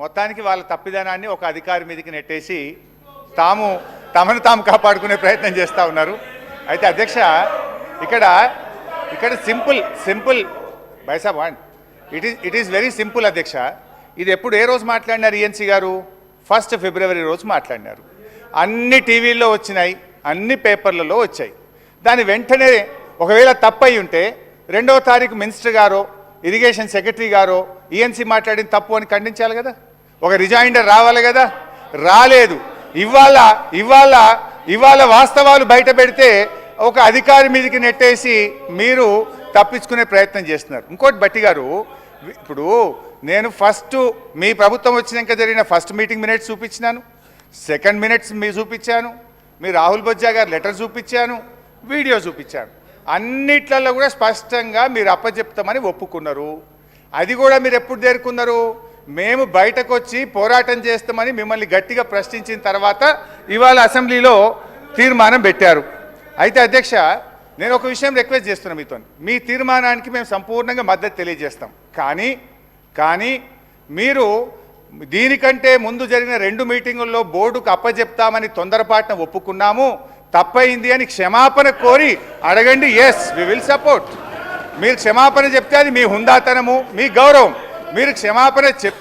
మొత్తానికి వాళ్ళ తప్పిదనాన్ని ఒక అధికారి మీదకి నెట్టేసి తాము తమను తాము కాపాడుకునే ప్రయత్నం చేస్తూ ఉన్నారు. అయితే అధ్యక్ష ఇక్కడ ఇక్కడ సింపుల్ సింపుల్ బైసాబ్ wand it is it is very simple అధ్యక్ష. ఇది ఎప్పుడు ఏ రోజు మాట్లాడినారు ఈఎన్సీ గారు? ఫస్ట్ ఫిబ్రవరి రోజు మాట్లాడినారు. అన్ని టీవీల్లో వచ్చినాయి అన్ని పేపర్లలో వచ్చాయి. దాని వెంటనే ఒకవేళ తప్పయి ఉంటే రెండవ తారీఖు మినిస్టర్ గారో ఇరిగేషన్ సెక్రటరీ గారో ఈఎన్సీ మాట్లాడిన తప్పు అని ఖండించాలి కదా? ఒక రిజైండర్ రావాలి కదా? రాలేదు. ఇవాళ ఇవాళ ఇవాళ వాస్తవాలు బయట పెడితే ఒక అధికారి మీదకి నెట్టేసి మీరు తప్పించుకునే ప్రయత్నం చేస్తున్నారు. ఇంకోటి బట్టి గారు ఇప్పుడు నేను ఫస్ట్ మీ ప్రభుత్వం వచ్చినాక జరిగిన ఫస్ట్ మీటింగ్ మినిట్స్ చూపించినాను. సెకండ్ మినిట్స్ మీ చూపించాను. మీ రాహుల్ బొజ్జా గారు లెటర్ చూపించాను. వీడియో చూపించాను. అన్నిట్లలో కూడా స్పష్టంగా మీరు అప్పచెప్తామని ఒప్పుకున్నారు. అది కూడా మీరు ఎప్పుడు చేరుకున్నారు మేము బయటకు వచ్చి పోరాటం చేస్తామని మిమ్మల్ని గట్టిగా ప్రశ్నించిన తర్వాత ఇవాళ అసెంబ్లీలో తీర్మానం పెట్టారు. అయితే అధ్యక్ష నేను ఒక విషయం రిక్వెస్ట్ చేస్తున్నాను మీతో మీ తీర్మానానికి మేము సంపూర్ణంగా మద్దతు తెలియజేస్తాం. కానీ కానీ మీరు దీనికంటే ముందు జరిగిన రెండు మీటింగుల్లో బోర్డుకు అప్పజెప్తామని తొందరపాటున ఒప్పుకున్నాము. తప్పయింది అని క్షమాపణ కోరి అడగండి ఎస్ వి విల్ సపోర్ట్ మీరు క్షమాపణ చెప్తే అది మీ హుందాతనము మీ గౌరవం. మీరు క్షమాపణ చెప్